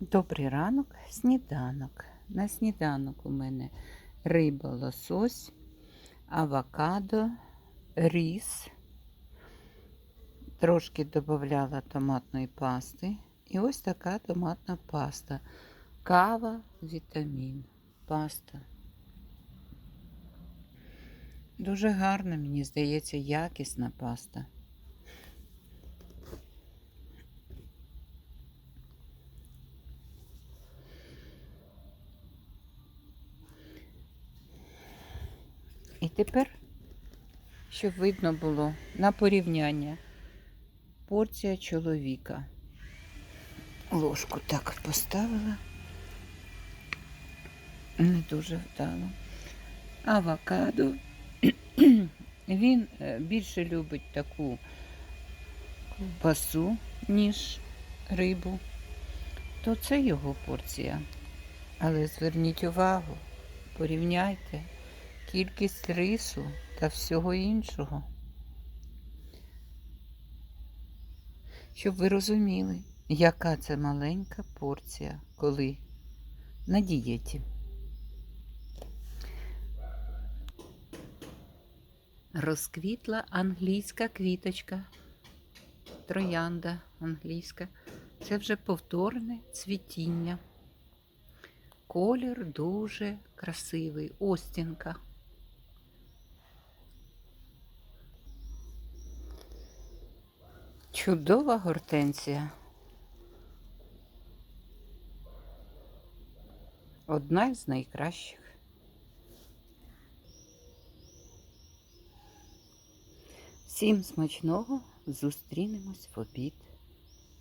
Добрий ранок, сніданок. На сніданок у мене риба, лосось, авокадо, ріс. Трошки додавала томатної пасти. І ось така томатна паста. Кава, вітамін, паста. Дуже гарна, мені здається, якісна паста. І тепер, щоб видно було на порівняння порція чоловіка. Ложку так поставила. Не дуже вдало. Авокадо. Він е, більше любить таку ковбасу, ніж рибу. То це його порція. Але зверніть увагу, порівняйте кількість рису та всього іншого. Щоб ви розуміли, яка це маленька порція, коли на дієті. Розквітла англійська квіточка, троянда англійська. Це вже повторне цвітіння. Колір дуже красивий, остінка. Чудова гортензія. Одна з найкращих. Всім смачного, зустрінемось в обід.